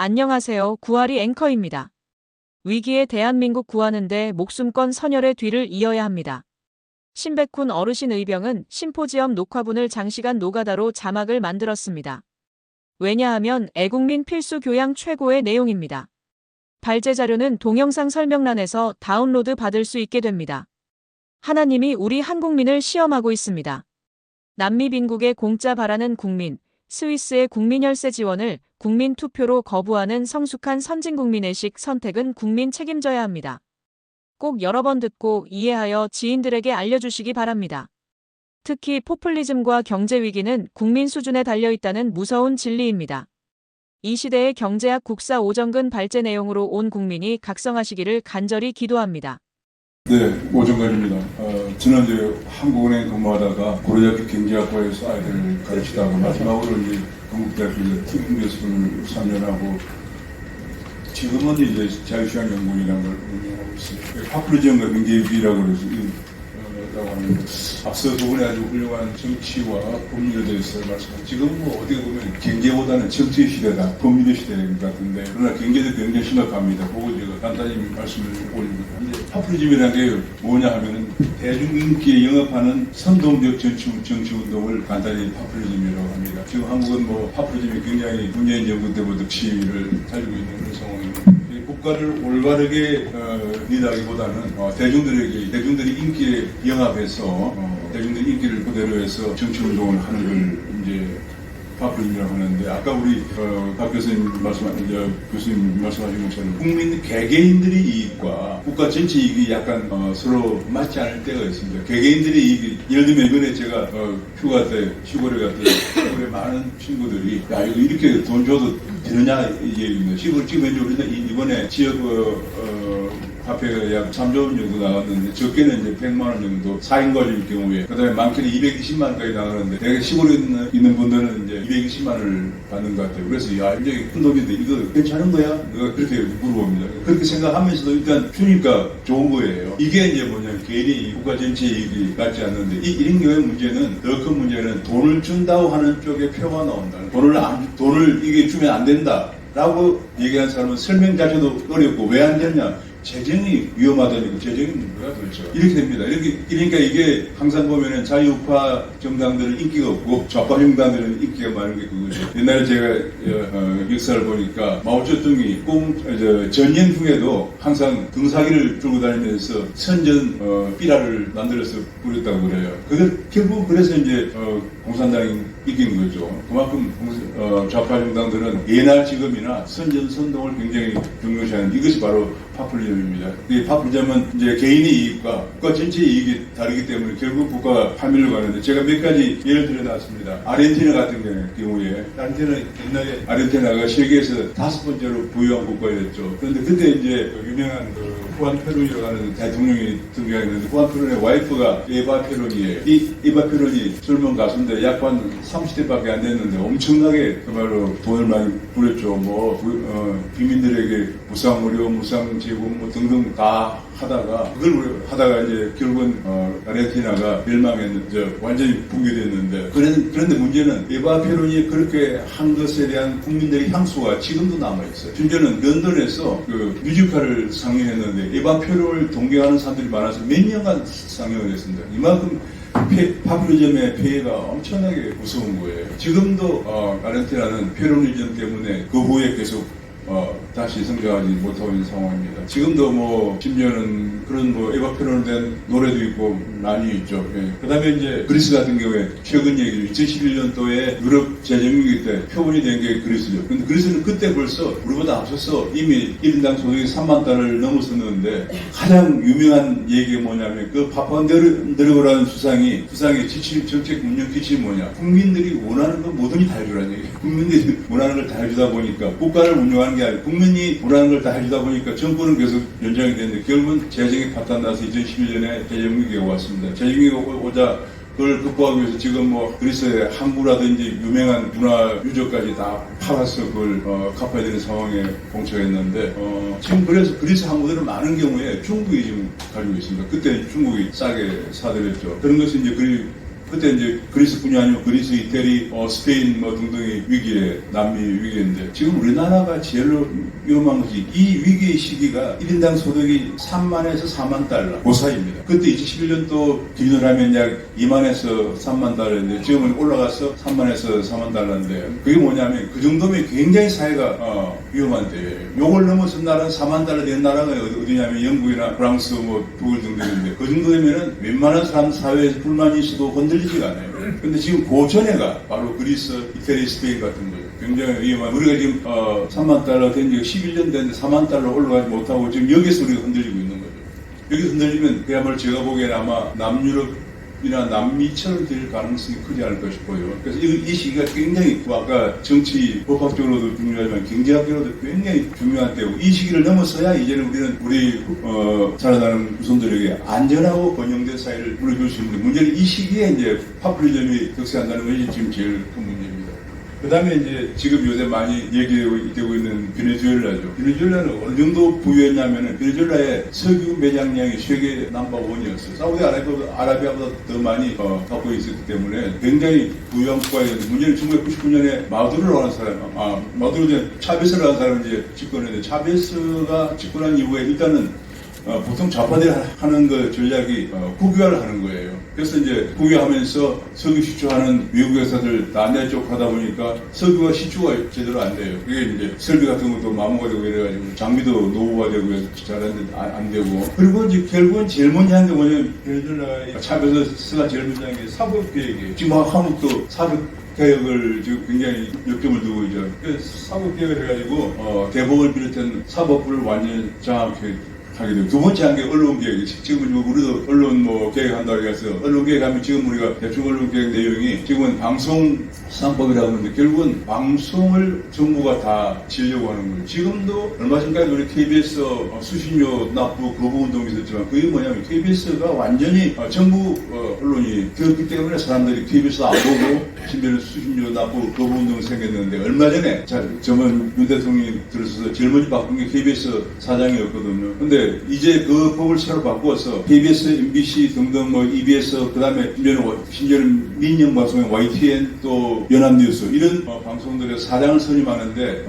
안녕하세요. 구하리 앵커입니다. 위기에 대한민국 구하는데 목숨건 선열의 뒤를 이어야 합니다. 신백훈 어르신 의병은 심포지엄 녹화분을 장시간 노가다로 자막을 만들었습니다. 왜냐하면 애국민 필수 교양 최고의 내용입니다. 발제 자료는 동영상 설명란에서 다운로드 받을 수 있게 됩니다. 하나님이 우리 한국민을 시험하고 있습니다. 남미 빈국의 공짜 바라는 국민, 스위스의 국민 혈세 지원을 국민 투표로 거부하는 성숙한 선진국민의식 선택은 국민 책임져야 합니다. 꼭 여러 번 듣고 이해하여 지인들에게 알려주시기 바랍니다. 특히 포퓰리즘과 경제 위기는 국민 수준에 달려 있다는 무서운 진리입니다. 이 시대의 경제학 국사 오정근 발제 내용으로 온 국민이 각성하시기를 간절히 기도합니다. 네, 오정관입니다. 어, 이제 한국은행 근무하다가 고려대학교 경제학과에서 아이들을 가르치다가 마지막으로 이제 건국대학교 이제 팀 교수를 3년 하고 지금은 이제 자유시장 연구원이라는 걸 운영하고 있습니다. 파프리지언과 경제위기라고 그래서 라고 하는데 앞서 두 분이 아주 훌륭한 정치와 법률에 대해서 말씀하셨 지금 뭐 어떻게 보면 경제보다는 정치 시대다, 법률의 시대 같은데 그러나 경제도 굉장히 심각합니다. 그거 제가 간단히 말씀을 올립니다. 파퓰리즘이라는 게 뭐냐 하면은 대중 인기에 영합하는 선동적 정치, 정치 운동을 간단히 파퓰리즘이라고 합니다. 지금 한국은 뭐 파퓰리즘이 굉장히 문재인 정부 때부터 득실을 달리고 있는 그런 상황입니다. 이 국가를 올바르게 어, 리드하기보다는 어, 대중들에게 대중들이 인기에 영합해서 어, 대중들의 인기를 그대로 해서 정치 운동을 하는 걸 이제 파퓰리즘이라고 하는데 아까 우리 어, 박 교수님 말씀하신 저 교수님 말씀하신 것처럼 국민 개개인들의 이익과 국가 전체 이익이 약간 어, 서로 맞지 않을 때가 있습니다. 개개인들의 이익이 예를 들면 이번에 제가 어, 휴가 때 시골에 갔더니 시골에 많은 친구들이 야 이거 이렇게 돈 줘도 되느냐 이 얘기입니다. 시골 지금 이번에 지역 어, 어, 화폐가 약 3조 원 정도 나갔는데 적게는 이제 100만 원 정도 4인 가족일 경우에 그다음에 많게는 220만 원까지 나가는데 내가 시골에 있는, 있는 분들은 이제 220만 원을 받는 것 같아요. 그래서 야 굉장히 큰 돈인데 이거 괜찮은 거야? 내가 그렇게 물어봅니다. 그렇게 생각하면서도 일단 주니까 좋은 거예요. 이게 이제 뭐냐면 개인이 국가 전체 이익이 같지 않는데 이 이런 경우의 문제는 더 큰 문제는 돈을 준다고 하는 쪽에 표가 거예요. 돈을 안, 돈을 이게 주면 안 된다. 라고 얘기하는 사람은 설명 자체도 어렵고 왜 안 되냐? 재정이 위험하다니까 재정이 뭐야 도대체 이렇게 됩니다. 이렇게 그러니까 이게 항상 보면은 자유우파 정당들은 인기가 없고 좌파 정당들은 인기가 많은 게 그거죠. 옛날에 제가 어, 역사를 보니까 마오쩌둥이 꿈 저, 전년 중에도 항상 등사기를 들고 다니면서 선전 어, 삐라를 만들어서 부렸다고 그래요. 그걸 결국 그래서 이제 어, 공산당이 이긴 거죠. 그만큼 어, 좌파 정당들은 예날 지금이나 선전 선동을 굉장히 중요시하는 이것이 바로 파퓰리즘입니다. 이 파퓰리즘은 이제 개인의 이익과 국가 전체의 이익이 다르기 때문에 결국 국가가 파멸로 가는데 제가 몇 가지 예를 들어 놨습니다. 아르헨티나 같은 경우에 아르헨티나 옛날에 아르헨티나가 세계에서 다섯 번째로 부유한 국가였죠. 그런데 그때 이제 그 유명한 그 후안 페론 이라고 하는 대통령이 등장했는데 후안 페론의 와이프가 에바 페론이에요. 이 에바 페론이 젊은 가수인데 약간 30대밖에 안 됐는데 엄청나게 그말로 돈을 많이 부렸죠. 뭐 부- 어, 비민들에게 무상 무료, 무상 제공 뭐 등등 다 하다가 그걸 하다가 이제 결국은 어, 아르헨티나가 멸망했는데 완전히 붕괴됐는데 그런데, 그런데 문제는 에바 페론이 그렇게 한 것에 대한 국민들의 향수가 지금도 남아 있어요. 심지어는 런던에서 그 뮤지컬을 상영했는데 에바 페론을 동경하는 사람들이 많아서 몇 년간 상영을 했습니다. 이만큼 폐, 파퓰리즘의 폐해가 엄청나게 무서운 거예요. 지금도 어, 아르헨티나는 페로니즘 때문에 그 후에 계속 어, 다시 성장하지 못하고 있는 상황입니다. 지금도 뭐 심지어는 그런 뭐 대한 노래도 있고 많이 있죠. 그 다음에 이제 그리스 같은 경우에 최근 얘기죠. 2011년도에 유럽 재정위기 때 표본이 된 게 그리스죠. 근데 그리스는 그때 벌써 우리보다 앞서서 이미 1인당 소득이 3만 달러를 넘었었는데 가장 유명한 얘기가 뭐냐면 그 파파데르고라는 수상이 수상의 지침 정책 운영 기침이 뭐냐 국민들이 원하는 거 뭐든지 다 해주라는 얘기예요. 국민들이 원하는 걸 다 해주다 보니까 국가를 운영하는 게 아니고 국민이 원하는 걸 다 해주다 보니까 정부는 계속 연장이 됐는데 결국은 재정이 파탄 나서 2011년에 재정위기가 왔 습니다. 재정위기가 오- 오자 그걸 극복하기 위해서 지금 뭐 그리스의 항구라든지 유명한 문화 유적까지 다 팔아서 그걸 어, 갚아야 되는 상황에 봉착했는데 어, 지금 그래서 그리스 항구들은 많은 경우에 중국이 지금 가지고 있습니다. 그때 중국이 싸게 사들였죠. 그런 것이 이제 그리 그때 이제 그리스뿐이 아니고 그리스, 이태리, 어, 스페인 뭐 등등의 위기에 남미 위기인데 지금 우리나라가 제일로 위험한 것이 이 위기의 시기가 1인당 소득이 3만에서 4만 달러 그 사이입니다. 그때 2011년도 기준으로 하면 약 2만에서 3만 달러인데 지금은 올라가서 3만에서 4만 달러인데 그게 뭐냐면 그 정도면 굉장히 사회가 어, 위험한데 요걸 넘어선 나라는 4만 달러 된 나라가 어디- 어디냐면 영국이나 프랑스 뭐 독일 등등인데 그 정도 되면은 웬만한 사람 사회에서 불만이 있어도 건들 리지가 않아요. 근데 지금 고전에가 바로 그리스, 이태리, 스페인 같은 거예요. 굉장히 위험한 우리가 지금 어, 3만 달러 된 지가 11년 됐는데 4만 달러 올라가지 못하고 지금 여기서 우리가 흔들리고 있는 거죠. 여기서 흔들리면 그야말로 제가 보기에는 아마 남유럽 이나 남미처럼 될 가능성이 크지 않을까 싶어요. 그래서 이, 이 시기가 굉장히 뭐 아까 정치 법학적으로도 중요하지만 경제학적으로도 굉장히 중요한 때고 이 시기를 넘어서야 이제는 우리는 우리 어, 살아가는 후손들에게 안전하고 번영된 사회를 물려줄 수 있는데 문제는 이 시기에 이제 파퓰리즘이 득세한다는 것이 지금 제일 큰 문제입니다. 그 다음에 이제 지금 요새 많이 얘기되고 되고 있는 베네수엘라죠. 베네수엘라는 어느 정도 부유했냐면은 베네수엘라의 석유 매장량이 세계 넘버원이었어요. 사우디아라비아보다 아라비아보다 더 많이 어, 갖고 있었기 때문에 굉장히 부유한 국가였는데 문제는 1999년에 마두로를 하는 사람, 아 마두로 이제 차베스를 하는 사람이 이제 집권했는데 차베스가 집권한 이후에 일단은 어, 보통 좌파들이 하- 하는 그 전략이 어, 국유화를 하는 거예요. 그래서 이제 국유화하면서 석유 시추하는 미국 회사들 다 내쪽 하다 보니까 석유가 시추가 제대로 안 돼요. 그게 이제 설비 같은 것도 마모가 되고 이래가지고 장비도 노후가 되고 해서 잘하는데 안, 안 되고 그리고 이제 결국은 제일 먼저 하는 게 뭐냐면 베네수엘라 차베스가 제일 먼저 하는 게 사법 계획이에요. 지금 한국도 사법 개혁을 지금 굉장히 역점을 두고 있죠. 그래서 사법 개혁을 해가지고 어, 대법을 비롯한 사법부를 완전히 장악해 하게 되고 두 번째 한 게 언론 개혁이지. 지금 뭐 우리도 언론 뭐 개혁한다고 해서 언론 개혁하면 지금 우리가 대충 언론 개혁 내용이 지금은 방송 수상법이라고 하는데 결국은 방송을 정부가 다 지으려고 하는 거예요. 지금도 얼마 전까지 우리 KBS 어, 수신료 납부 거부 운동이 있었지만 그게 뭐냐면 KBS가 완전히 어, 정부 어, 언론이 되었기 때문에 사람들이 KBS 안 보고 심지어는 수신료 납부 거부 운동이 생겼는데 얼마 전에 자, 저번 윤 대통령이 들어서서 먼저 바꾼 게 KBS 사장이었거든요. 근데 이제 그 법을 새로 바꾸어서 KBS, MBC 등등 뭐 EBS 그다음에 와- 심지어는 민영 방송의 YTN 또 연합뉴스 이런 어, 방송들의 사장을 선임하는데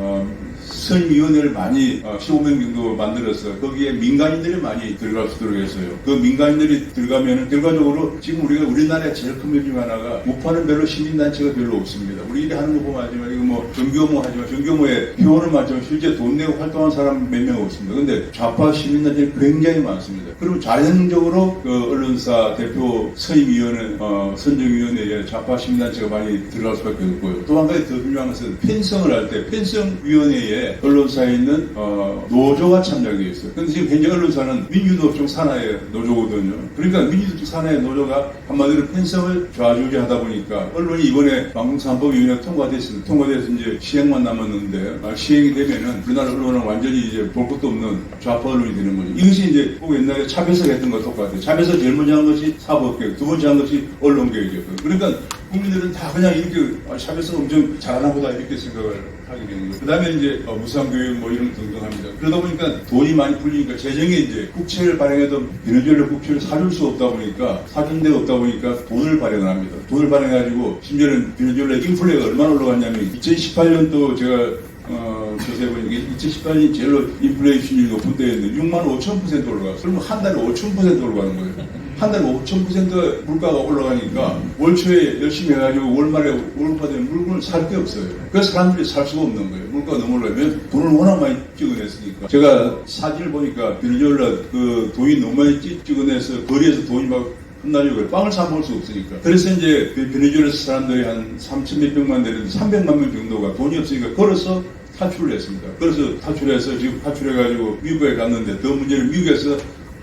어, 선임위원회를 많이 어, 15명 정도 만들어서 거기에 민간인들이 많이 들어갈 수 있도록 했어요. 그 민간인들이 들어가면은 결과적으로 지금 우리가 우리나라의 제일 큰 문제 중 하나가 우파는 별로 시민단체가 별로 없습니다. 우리 일이 하는 거 보면 하지만 이거 뭐 정교모 하지만 정교모에 표현을 맞지만 실제 돈 내고 활동한 사람 몇 명 없습니다. 근데 좌파 시민단체는 굉장히 많습니다. 그리고 자연적으로 그 언론사 대표 선임위원회, 어, 선정위원회에 좌파 시민단체가 많이 들어갈 수밖에 없고요. 또 한 가지 더 중요한 것은 편성을 할때 편성위원회에 언론사에 있는 어, 노조가 참여하게 있어요. 근데 지금 현재 언론사는 민주노총 산하의 노조거든요. 그러니까 민주노총 산하의 노조가 한마디로 편성을 좌지우지 하다 보니까 언론이 이번에 방송산법위원회가 통과됐습니다. 통과돼서 이제 시행만 남았는데 아, 시행이 되면은 우리나라 언론은 완전히 이제 볼 것도 없는 좌파 언론이 되는 거죠. 이것이 이제 꼭 옛날에 차별석 했던 것 똑같아요. 차별석 제일 먼저 한 것이 사법개혁, 두 번째 한 것이 언론개혁이었거든요. 그러니까 국민들은 다 그냥 이렇게 아, 샤베스가 엄청 잘하나 보다 이렇게 생각을 하게 되는 거예요. 그 다음에 이제 어, 무상교육 뭐 이런 등등 합니다. 그러다 보니까 돈이 많이 풀리니까 재정에 이제 국채를 발행해도 베네수엘라 국채를 사줄 수 없다 보니까 사준 데가 없다 보니까 돈을 발행을 합니다. 돈을 발행해가지고 심지어는 베네수엘라 인플레가 얼마나 올라갔냐면 2018년도 제가 어, 조사해 보니까 2018년이 제일로 인플레이션이 높은 때였는데 6만 5천 퍼센트 올라가. 그러면 한 달에 5천 퍼센트 올라가는 거예요. 한 달에 5천 퍼센트 물가가 올라가니까 월 초에 열심히 해가지고 월말에 월급받으면 물건을 살 게 없어요. 그래서 사람들이 살 수가 없는 거예요. 물가가 너무 올라가면 돈을 워낙 많이 찍어냈으니까. 제가 사진을 보니까 베네수엘라 그 돈이 너무 많이 찍- 찍어내서 거리에서 돈이 막 흩날리고. 빵을 사 먹을 수 없으니까. 그래서 이제 그 베네수엘라 사람들이 한 3천 몇백만 되는데 300만 명 정도가 돈이 없으니까 걸어서 탈출을 했습니다. 그래서 탈출해서 지금 탈출해가지고 미국에 갔는데 더 문제는 미국에서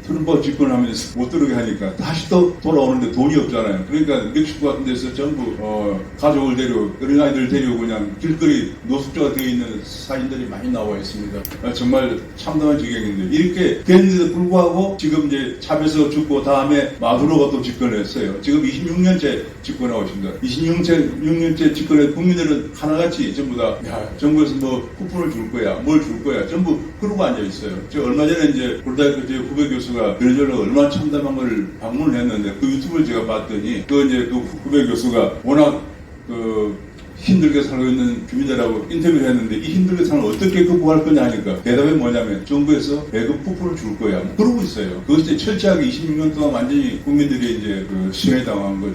트럼프 집권하면서 못 들어오게 하니까 다시 또 돌아오는데 돈이 없잖아요. 그러니까 멕시코 같은 데서 전부 어, 가족을 데리고 어린아이들 데리고 그냥 길거리 노숙자가 되어 있는 사인들이 많이 나와 있습니다. 아, 정말 참담한 지경인데 이렇게 됐는데도 불구하고 지금 이제 차베서 죽고 다음에 마두로가 또 집권을 했어요. 지금 26년째 집권하고 있습니다. 26년째 6년째 집권해 국민들은 하나같이 전부 다 야, 정부에서 뭐 쿠폰을 줄 거야, 뭘 줄 거야, 전부 그러고 앉아 있어요. 저 얼마 전에 이제 골다이크 제 후배 교수가 교수가 베네수엘라 얼마나 참담한 걸 방문을 했는데 그 유튜브를 제가 봤더니 그 이제 그 후배 교수가 워낙 그 힘들게 살고 있는 주민들하고 인터뷰를 했는데 이 힘들게 사는 걸 어떻게 극복할 거냐 하니까 대답이 뭐냐면 정부에서 배급 쿠폰을 줄 거야. 뭐 그러고 있어요. 그것이 철저하게 26년 동안 완전히 국민들이 이제 그 실해당한 거죠.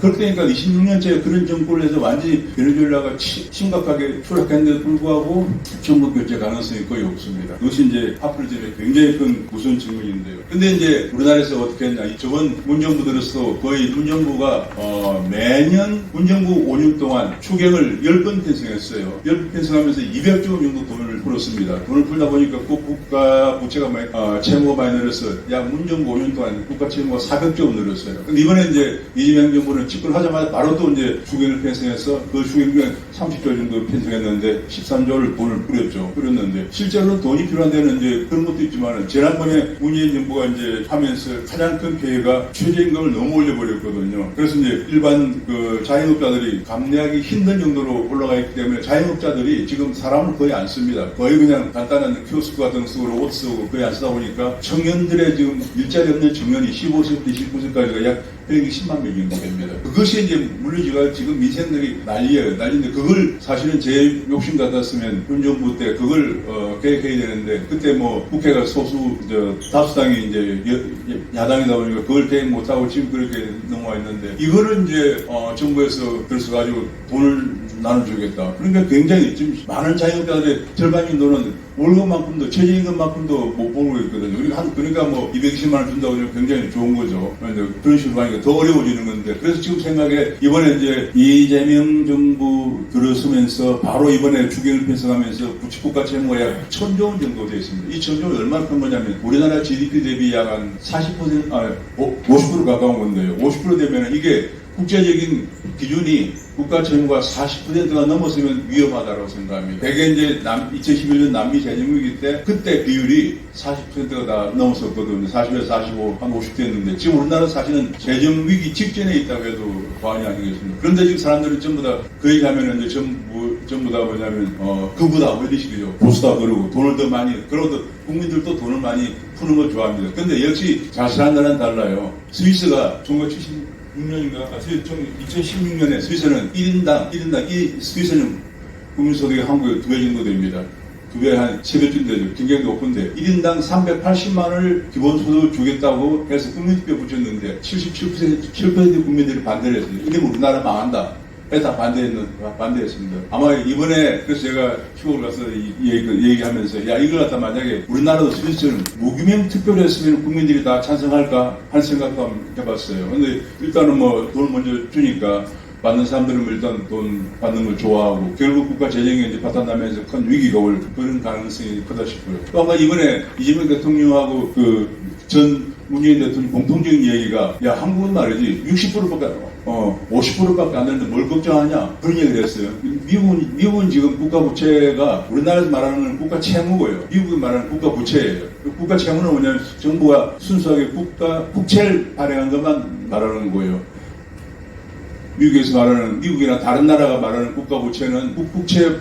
그렇게 되니까 26년째 그런 정부를 해서 완전히 베네수엘라가 치- 심각하게 추락했는데도 불구하고 정부 교체 가능성이 거의 없습니다. 그것이 이제 파퓰리즘의 굉장히 큰 우선 증문인데요. 근데 이제 우리나라에서 어떻게 했냐. 이 저번 문정부 들어서 거의 문정부가 어, 매년 문정부 5년 동안 추 경을 10번 편성했어요. 10번 편성하면서 200조 원 정도 돈을 풀었습니다. 돈을 풀다 보니까 꼭 국가 부채가 많이, 어, 채무가 많이 늘어서 약 문정부 5년 동안 국가 채무가 400조 원 늘었어요. 근데 이번에 이제 이재명 정부는 집권하자마자 바로 또 이제 추경을 편성해서 그 추경을 30조 정도 편성했는데 13조를 돈을 뿌렸죠. 뿌렸는데 실제로는 돈이 필요한 데는 이제 그런 것도 있지만 지난번에 문재인 정부가 이제 하면서 가장 큰 피해가 최저임금을 너무 올려버렸거든요. 그래서 이제 일반 그 자영업자들이 감내하기 힘든 정도로 올라가 있기 때문에 자영업자들이 지금 사람을 거의 안 씁니다. 거의 그냥 간단한 키오스크 같은 식으로 옷 쓰고 거의 안 쓰다 보니까 청년들의 지금 일자리 없는 청년이 15세부터 29세까지가 약 120만 명 정도 됩니다. 그것이 이제 물리지가 지금 민생들이 난리예요. 난리인데 그걸 사실은 제 욕심 같았으면 현 정부 때 그걸 어, 계획해야 되는데 그때 뭐 국회가 소수 저 다수당이 이제 여- 야당이다 보니까 그걸 계획 못하고 지금 그렇게 넘어와 있는데 이거를 이제 어, 정부에서 그래서 가지고 돈을 나눠주겠다. 그러니까 굉장히 지금 많은 자영업자들의 절반 정도는 월급만큼도 최저임금만큼도 못 벌고 있거든요. 그러니까, 한, 그러니까 뭐 220만 원 준다고 하면 굉장히 좋은 거죠. 그런 식으로 하니까 더 어려워지는 건데 그래서 지금 생각에 이번에 이제 이재명 정부 들어서면서 바로 이번에 주경을 편성하면서 부채국가 채무가 약 천조 원 정도 되어 있습니다. 이 천조 원이 얼마나 큰 거냐면 우리나라 GDP 대비 약 한 40%, 아, 50% 가까운 건데요. 50% 되면 이게 국제적인 기준이 국가 채무가 40%가 넘었으면 위험하다고 생각합니다. 대개 이제 남, 2011년 남미 재정위기 때 그때 비율이 40%가 다 넘었었거든요. 40에서 45, 한 50대 였는데 지금 우리나라 사실은 재정위기 직전에 있다고 해도 과언이 아니겠습니다. 그런데 지금 사람들은 전부 다 그 얘기 하면은 이제 전부, 전부 다 뭐냐면, 어, 그보다 뭐 이런 식이죠. 보수다 그러고 돈을 더 많이, 그러고 국민들도 돈을 많이 푸는 걸 좋아합니다. 근데 역시 자세한 나라는 달라요. 스위스가 1970 6년인가? 아, 2016년에 스위스는 1인당, 1인당, 이 스위스는 국민소득이 한국에 두배 정도 됩니다. 두 배 한 세 배쯤 되죠. 굉장히 높은데 1인당 380만 원을 기본소득을 주겠다고 해서 국민투표 붙였는데 77% 7% 국민들이 반대를 했어요. 이러면 우리나라 망한다. 그래서 다 반대했는, 반대했습니다. 아마 이번에, 그래서 제가 시골 가서 얘기, 얘기하면서, 야, 이걸 갖다 만약에 우리나라도 스위스는 무기명 투표를 했으면 국민들이 다 찬성할까? 할 생각도 한번 해봤어요. 근데 일단은 뭐 돈을 먼저 주니까 받는 사람들은 뭐 일단 돈 받는 걸 좋아하고 결국 국가 재정이 이제 파탄나면서 큰 위기가 올 그런 가능성이 크다 싶고요. 또 아까 이번에 이재명 대통령하고 그 전 문재인 대통령 공통적인 얘기가 야 한국은 말이지 60%밖에 어 50%밖에 안 되는데 뭘 걱정하냐 그런 얘기를 했어요. 미국은 미국은 지금 국가 부채가 우리나라에서 말하는 국가 채무고요. 미국이 말하는 국가 부채예요. 그 국가 채무는 뭐냐면 정부가 순수하게 국가 국채를 발행한 것만 말하는 거예요. 미국에서 말하는 미국이나 다른 나라가 말하는 국가 부채는 국- 국채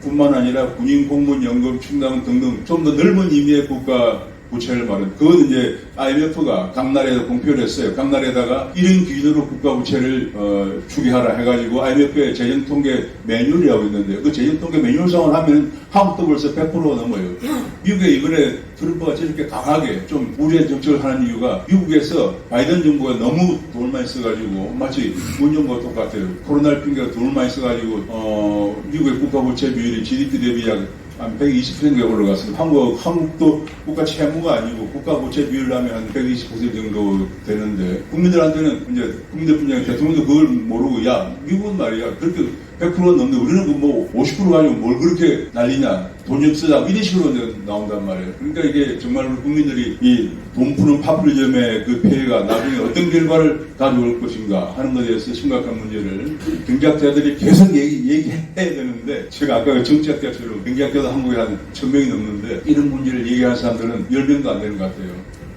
뿐만 아니라 군인 공무원 연금 충당 등등 좀 더 넓은 의미의 국가 부채를 말은 그건 이제 IMF가 각 나라에다 공표를 했어요. 각 나라에다가 이런 기준으로 국가 부채를 어, 추계하라 해가지고 IMF의 재정 통계 매뉴얼이라고 있는데 그 재정 통계 매뉴얼상을 하면 한국도 벌써 100% 넘어요. 미국에 이번에 트럼프가 저렇게 강하게 좀 우리의 정책을 하는 이유가 미국에서 바이든 정부가 너무 돈을 많이 써가지고 마치 문 정부가 똑같아요. 코로나를 핑계로 돈을 많이 써가지고 어, 미국의 국가 부채 비율이 GDP 대비 약 한 120%가 올라갔습니다. 한국, 한국도 국가 채무가 아니고 국가 부채 비율로 하면 한 120% 정도 되는데 국민들한테는 이제 국민들뿐만 아니라 대통령도 그걸 모르고 야 미국은 말이야 그렇게 100% 넘는데 우리는 그뭐50% 가지고 뭘 그렇게 난리냐 돈좀 쓰자 이런 식으로 나온단 말이에요. 그러니까 이게 정말 국민들이 이 돈 푸는 파퓰리즘의 그 폐해가 나중에 어떤 결과를 가져올 것인가 하는 것에 대해서 심각한 문제를 경제학자들이 계속 얘기, 얘기해야 되는데 제가 아까 그 정치학자처럼 경제학자도 한국에 한 천명이 넘는데 이런 문제를 얘기하는 사람들은 열 명도 안 되는 것 같아요.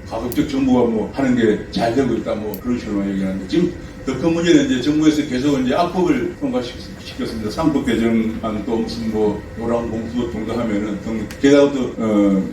가급적 정부가 뭐 하는 게 잘 되고 있다 뭐 그런 식으로만 얘기하는데 지금 더큰 문제는 이제 정부에서 계속 이제 악법을 통과시켰습니다. 상법 개정안 또 무슨 뭐 노란 봉투 통과하면은 등- 게다가 또 어,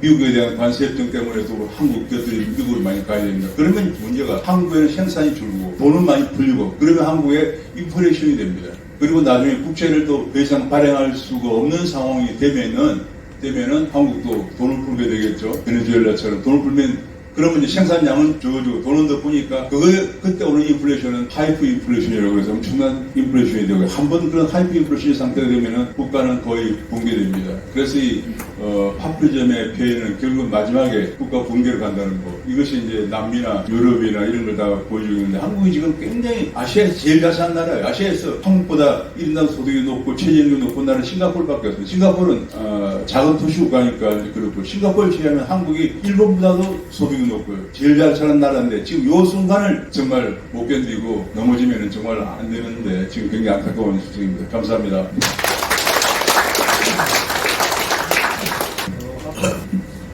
미국에 대한 관세 협정 때문에도 한국 기업들이 미국으로 많이 가야 됩니다. 그러면 문제가 한국에는 생산이 줄고 돈은 많이 풀리고 그러면 한국에 인플레이션이 됩니다. 그리고 나중에 국채를 또 더 이상 발행할 수가 없는 상황이 되면은 되면은 한국도 돈을 풀게 되겠죠. 베네수엘라처럼 돈을 풀면 그러면 이제 생산량은 줄어들고 돈은 더 뿌니까 그거에 그때 오는 인플레이션은 하이프 인플레이션이라고 그래서 엄청난 인플레이션이 되고 한 번 그런 하이프 인플레이션 상태가 되면은 국가는 거의 붕괴됩니다. 그래서 이 어, 파퓰리즘의 폐해는 결국 마지막에 국가 붕괴로 간다는 거 이것이 이제 남미나 유럽이나 이런 걸 다 보여주고 있는데 한국이 지금 굉장히 아시아에서 제일 잘 사는 나라예요. 아시아에서 한국보다 1인당 소득이 높고 최저임금이 높은 나라는 싱가포르밖에 없어요. 싱가포르는 어, 작은 도시 국가니까 그렇고 싱가포르 비하면 한국이 일본보다도 소득이 높고요. 제일 잘 사는 나라인데 지금 요 순간을 정말 못 견디고 넘어지면 정말 안 되는데 지금 굉장히 안타까운 수준입니다. 감사합니다.